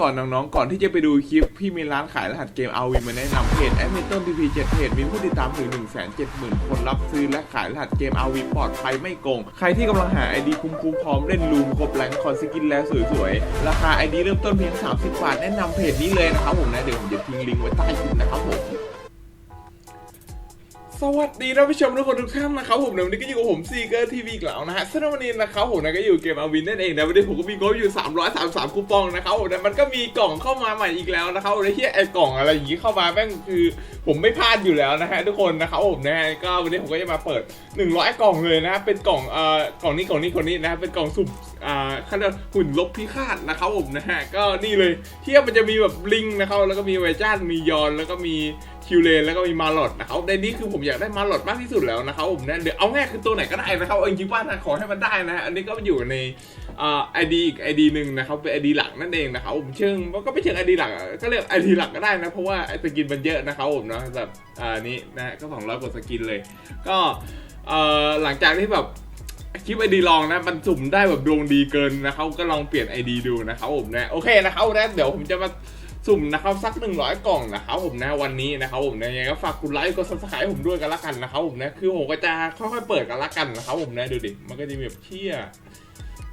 ก่อนน้องๆ ก่อนที่จะไปดูคลิป พี่มีร้านขายรหัสเกมเอาวีมาแนะนำเพจแอดมินต้นทีพีเจ็ดเพจมีผู้ติดตามถึง1 7 0 0 0 0 คนรับซื้อและขายรหัสเกมเอาวีปลอดภัยไม่โกง ใครที่กำลังหาไอดีคุ้มๆพร้อมเล่นลูมครบแหลงคอนสกินแล้วสวยๆ ราคา ID เริ่มต้นเพียง 30 บาท แนะนำเพจนี้เลยนะครับผมนะ เดี๋ยวผมจะทิ้งลิงก์ไว้ใต้คลิปนะครับผม สวัสดีท่านผู้ชมทุกคนทุกท่านนะครับผมในวันนี้ก็อยู่กับผมซีเกอร์ทีวีอีกแล้วนะฮะซึ่งในวันนี้นะครับผมนะก็อยู่เกมอาวินนั่นเองนะวันนี้ผมก็มีงบอยู่ 333คูปองนะครับผมนะมันก็มีกล่องเข้ามาใหม่อีกแล้วนะครับไอ้ที่ไอ้กล่องอะไรอย่างนี้เข้ามาแม่งคือผมไม่พลาดอยู่แล้วนะฮะทุกคนนะครับผมนะฮะก็วันนี้ผมก็จะมาเปิด 100 กล่องเลยนะเป็นกล่องเอ่อกล่องนี้กล่องนี้กล่องนี้นะฮะเป็นกล่องสุ่มอ่าขาเรียกหุ่นลบพิฆาตนะครับผมนะฮะก็นี่เลยเที่ยมันจะมีแบบลิงนะครับแล้วก็มีไวจ้านมียอนแล้วก็มี คิวเลนแล้วก็มีมาลอดนะครับในนี้คือผมอยากได้มาลอดมากที่สุดแล้วนะครับผมนะเดี๋ยวเอาง่ายคือตัวไหนก็ได้นะครับเอาจริงๆว่านะขอให้มันได้นะฮะอันนี้ก็อยู่ในอ่าไอดีอีกไอดีหนึ่งนะครับเป็นไอดีหลักนั่นเองนะครับผมเชิงมันก็ไม่เชิงไอดีหลักก็เรียกไอดีหลักก็ได้นะเพราะว่าไอสกินมันเยอะนะครับผมเนาะแบบอ่านี้นะฮะก็สองร้อยกว่าสกินเลย ก็เออหลังจากที่แบบคลิปไอดีลองนะมันสุ่มได้แบบดวงดีเกินนะครับก็ลองเปลี่ยนไอดีดูนะครับผมนะโอเคนะครับนะเดี๋ยวผมจะมา สุ่มนะครับสัก 100 กล่องนะครับผมนะวันนี้นะครับผมนะยังไงก็ฝากกดไลค์กดซับสไครต์ผมด้วยกันละกันนะครับผมนะคือผมก็จะค่อยๆเปิดกันละกันนะครับผมนะดูดิมันก็จะมีแบบเชี่ย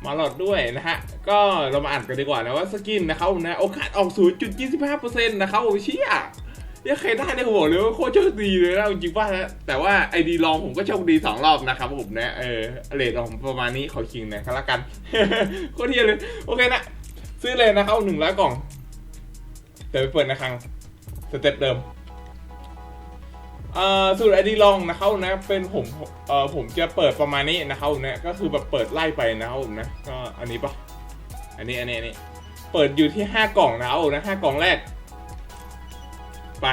มาหลอดด้วยนะฮะ ก็เรามาอ่านกันดีกว่านะว่าสกินนะครับผมนะโอกาสออก 0.25%นะครับผมเชี่ยยังใครได้เนี่ยผมบอกเลยว่าโคตรโชคดีเลยนะจริงๆว่านะแต่ว่าไอดีลองผมก็โชคดีสองรอบนะครับผมนะเออเลทของประมาณนี้ขอคิงนะกันละกันโคตรเทียเลยโอเคนะ ซื้อเลยนะครับหนึ่งร้อยกล่อง เดี๋ยวไปเปิดนะครับสเต็ปเดิมสูตรไอดีลองนะครับนะเป็นผมเอ่อผมจะเปิดประมาณนี้นะครับนะก็คือแบบเปิดไล่ไปนะครับผมนะก็อันนี้ปะอันนี้อันนี้อันนี้เปิดอยู่ที่ห้ากล่องนะครับนะห้ากล่องแรกไป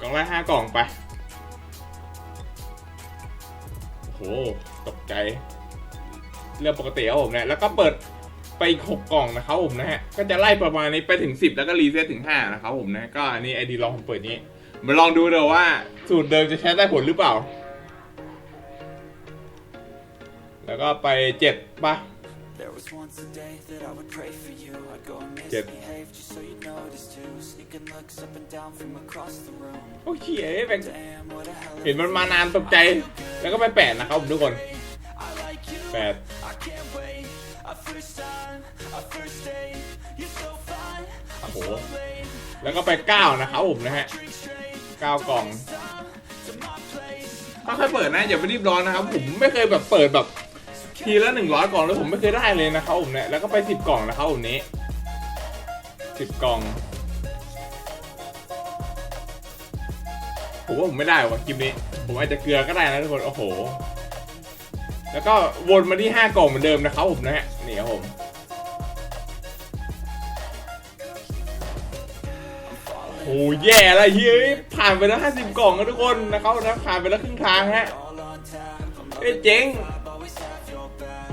กล่องแรกห้ากล่องไปโอ้โหตกใจเรื่องปกติครับผมนะแล้วก็เปิด ไปอีกหกกล่องนะครับผมนะฮะ ก็จะไล่ประมาณนี้ไปถึง 10 แล้วก็รีเซ็ตถึง 5 นะครับผมนะ ก็อันนี้ไอดีลองผมเปิดนี้ มาลองดูเดี๋ยวว่าสูตรเดิมจะใช้ได้ผลหรือเปล่า แล้วก็ไป7ป่ะ There was once a day that I would pray for you I'd go and Yep. misbehave just so you notice too Sneaking looks up and down from across the room โอ้ยเฮ้ยแม่ง Damn, what a hell of เห็นมันมานานตกใจ แล้วก็ไปแปดนะครับผมทุกคน I like you แปด I can't wait Our first time, our first date You're so fine, I'm Oh. so late แล้วก็ไป9นะครับผมนะฮะ Drink straight 9กล่อง Time to my place ค่อยๆเปิดนะอย่าไปรีบร้อนนะครับ ผมไม่เคยแบบเปิดแบบทีละหนึ่งร้อยกล่องแล้วผมไม่เคยได้เลยนะครับผมเนี่ยแล้วก็ไปสิบกล่องนะครับผมนี้สิบกล่องผมว่าผมไม่ได้ว่ะคลิปนี้ ผมอาจจะเกลือก็ได้นะทุกคน โอ้โห แล้วก็วนมาที่ห้ากล่องเหมือนเดิมนะครับผมนะฮะนี่ครับผมโอ้แย่ล้วเฮ้ยผ่านไปแล้วห้าสิบกล่องนะทุกคนนะครับนะผ่านไปแล้วครึ่งทางฮะเอ้เจ๋ง I've always have your back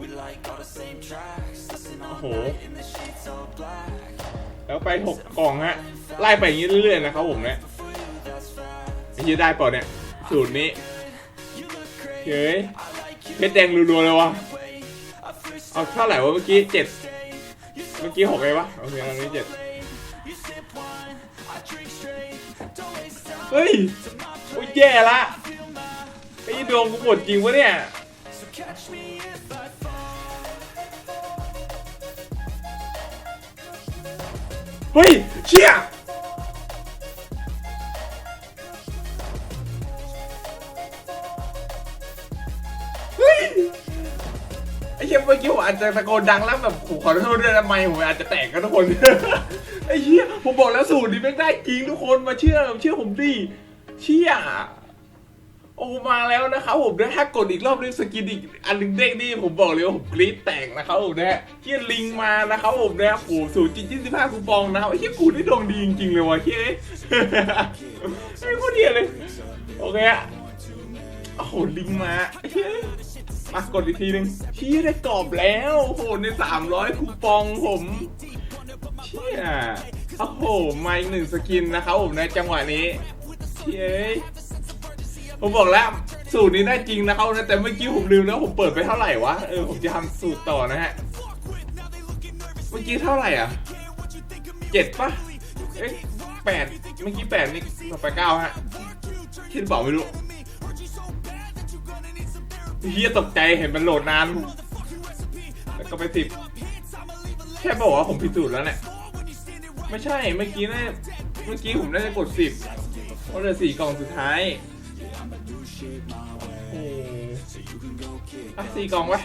We like all the same tracks Listen all Oh. night in the sheets all black แล้วไปหกกล่องฮะไล่ไปอย่างนี้เรื่อยๆนะครับผมเนี่ย For you that's fast ไอ้ที่ได้เปล่าเนี่ยสูตรนี้ เฮ้ยเพชรแดงรัวๆเลยวะเอาเท่าไหร่วะเมื่อกี้เจ็ดเมื่อกี้หกไงวะโอเคตอนนี้เจ็ดเฮ้ยโอ้ยแย่ละไอ้ดวงกูหมดจริงวะเนี่ยเฮ้ยเชี่ย ไอ้เชี่ยเมื่อกี้ผมอาจจะตะโกนดังแล้วแบบผมขอโทษด้วยนะไม่ผมอาจจะแตกกันทุกคน ไอ้เชี่ยผมบอกแล้วสูตรนี้ไม่ได้จริงทุกคนมาเชื่อเชื่อผมดิเชี่ยโอ้มาแล้วนะครับผมนะถ้ากดอีกรอบนึงสกินอีกอันนึงเด้งนี่ผมบอกเลยว่าผมกรี๊ดแตกนะครับผมนะเชี่ยลิงมานะครับผมนะโอ้สูตรจริงยี่สิบห้าคูปองนะครับไอ้เชี่ยกูนี่ดวงดีจริงๆเลยวะเชี่ยไอ้โคตรเดียเลยโอเคอะโอ้โหลิงมาเฮ้ย มากดอีกทีหนึงเชี่ยได้กรอบแล้วโหในสามร้อยคูปองผมเชี่ยโอ้โหมาอีกหนึ่งสกินนะครับผมในจังหวะนี้เชี่ยผมบอกแล้วสูตรนี้ได้จริงนะครับนะแต่เมื่อกี้ผมลืมแล้วผมเปิดไปเท่าไหร่วะเออผมจะทำสูตรต่อนะฮะเมื่อกี้เท่าไหร่อะเจ็ดปะเอ๊ะแปดเมื่อกี้แปดนี่ต่อไปเก้าฮะคิดเปล่าไม่รู้ เฮียตกใจเห็นมันโหลดนานแล้วก็ไปสิบแค่บอกว่าผมพิสูจน์แล้วเนี่ยไม่ใช่เมื่อกี้น่เมื่อกี้ผมน่าจะกดสิบเพราะเหลือสี่กล่องสุดท้ายโอ้อะสี่กล่องไว้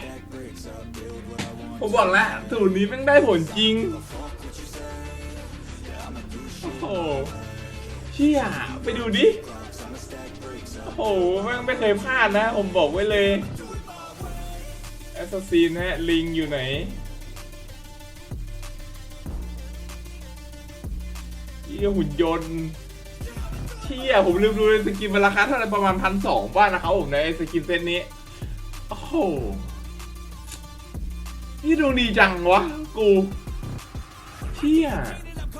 ผมบอกแล้วสูตรนี้แม่งได้ผลจริงโอ้โหเชี่ยไปดูดิ โอ้โหแม่งไม่เคยพลาดนะ ผมบอกไว้เลยแอสซัสซินฮะ ลิงอยู่ไหนเชี่ยหุ่นยนต์เชี่ยผมลืมดูเลยสกินมันราคาเท่าไหร่ประมาณพันสองบ้านนะครับผมในสกินเซตนี้ โอ้โห นี่ดวงดีจังวะ กูเที่ย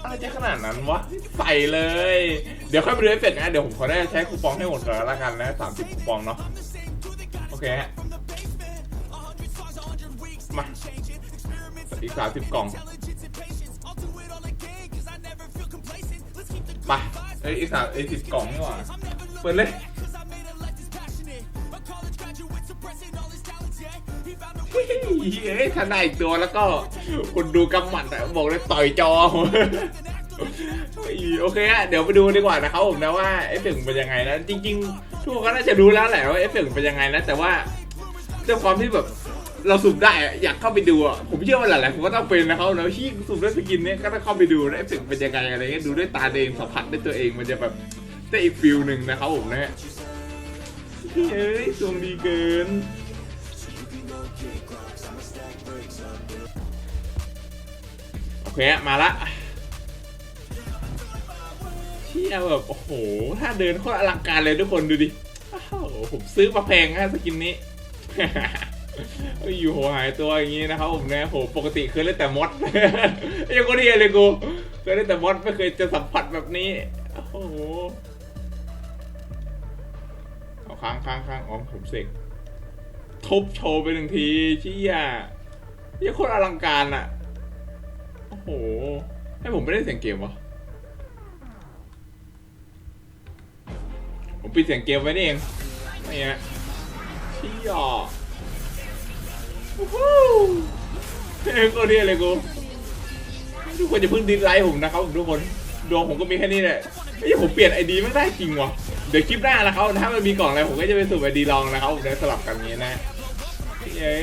อะไรจะขนาดนั้นวะ ใส่เลย เดี๋ยวค่อยไปดูเอฟเฟกต์นะ เดี๋ยวผมขอได้ใช้คูปองให้หมดก่อนล้วกันนะสามสิบคูปองเนาะ โอเคฮะ มา อีกสามสิบกล่องไปเอ้อีกสามอีกสิบกล่องนี่หว่า เปิดเลยเฮ้ยถ้าได้อีกตัวแล้วก็คนดูกำหมัดอะบอกเลยต่อยจอ โอเคฮะเดี๋ยวไปดูดีกว่านะครับผมนะว่าเอฟเฟกต์เป็นยังไงนะจริงๆทุกคนก็น่าจะรู้แล้วแหละว่าเอฟเฟกต์เป็นยังไงนะแต่ว่าด้วยความที่แบบเราสุ่มได้อยากเข้าไปดูอะผมเชื่อว่าหลายๆคนก็ต้องเป็นนะครับนะที่สุ่มด้วยสกินเนี้ยก็ต้องเข้าไปดูนะเอฟเฟกต์เป็นยังไงอะไรเงี้ยดูด้วยตาเองสัมผัสด้วยตัวเองมันจะแบบได้อีกฟิลหนึ่งนะครับผมนะฮะเฮ้ยดวงดีเกินโอเคอะมาละ ที่ยแบบโอ้โห ถ้าเดินโคตรอลังการเลยทุกคนดูดิอ้าวผมซื้อมาแพงนะสกินนี้เอ้ยอยู่โหหายตัวอย่างนี้นะครับผมนะโหปกติเคยเล่นแต่มดยังก็เดียเลยกูเคยเล่นแต่มดไม่เคยจะสัมผัสแบบนี้ โอ้โหเอาค้างค้างค้างอ๋อผมเสกทุบโชว์ไปหนึ่งทีเชี่ยยังโคตรอลังการอะโอ้โห ให้ผมไม่ได้เสียงเกมวะ ผมปิดเสียงเกมไว้นี่เองนี่ฮะชี้หยอโอ้โหเฮ้ยโคตรเท่เลยกูทุกคนจะเพิ่งดิสไลค์ผมนะครับทุกคนดวงผมก็มีแค่นี้แหละไอ้ผมเปลี่ยนไอดีไม่ได้จริงวะเดี๋ยวคลิปหน้านะครับถ้ามันมีกล่องอะไรผมก็จะไปสุ่ไอดีลองนะครับผมได้สลับกันงนี้นะเย้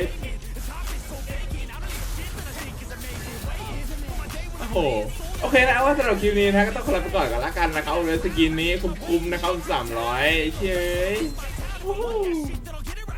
โอ้โห โอเคนะว่าสำหรับคลิปนี้นะก็ต้องขอลาไปก่อนกันละกันนะครับเลยสกินนี้คุ้มๆนะครับสามร้อยเชย